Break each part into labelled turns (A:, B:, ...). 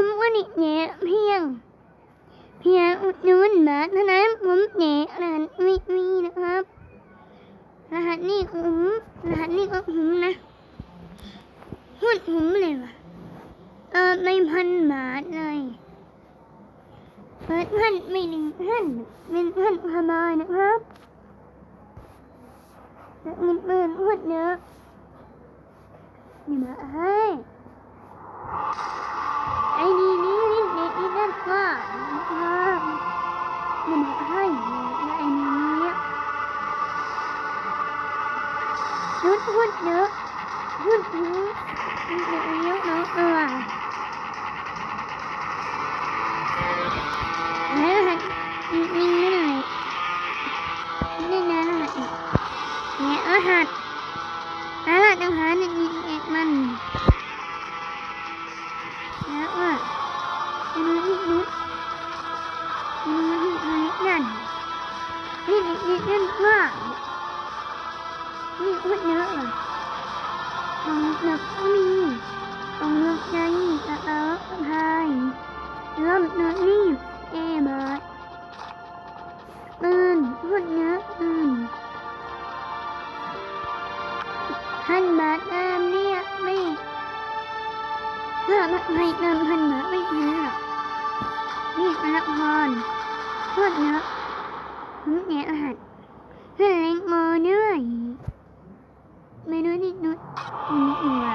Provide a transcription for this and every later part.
A: ผมก็นิแหนเพียง เพียงอุดหนุนบาทเท่านั้นผมแหนรหัสไม่มีนะครับ รหัสนี่ผมรหัสนี่ของผมนะหุ้นผมเลยว่ะเออไม่พันบาทเลยเปิดพันไม่หนึ่งพันเป็นพันพบายนะครับเงินเปิดหุ้นเยอะนี่มา หุ้นหุ้นเยอะหุ้นหุ้นหุ้นเยอะเยอะน้องเออแล้วหันยิงไม่ได้นี่นะรหัสเนี่ยรหัสรหัสต้องหาหนึ่งยิงเอกมันแล้วว่าจะดูที่นุ๊ดดูที่อะไรนั่นนี่นี่นี่นั่นว่า นักมีของหนักใจตะเออพายเริ่มหนักนี่เอบาดปืนพูดเยอะปืนพันบาทเติมเนี่ยไม่ถ้าไม่เติมพันบาทไม่เยอะหรอนี่ละครพูดเยอะผมเนี่ยรหัสเพื่อนเล็กโมด้วย เมนูนี่นุดนี่ หัว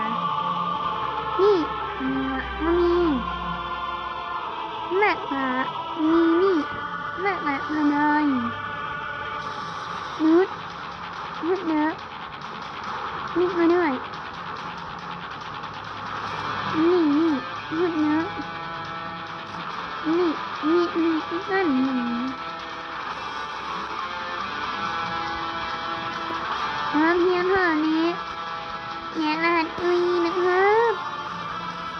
A: นี่หัวมันมีมากกว่ามีนี่แมากกว่าพนอยนุดนุดเนื้อนี่มาด้วยนี่นี่นุดเนื้อนี่นี่นี่นั่นหนึ่งความเพียงเท่านี้ Celana.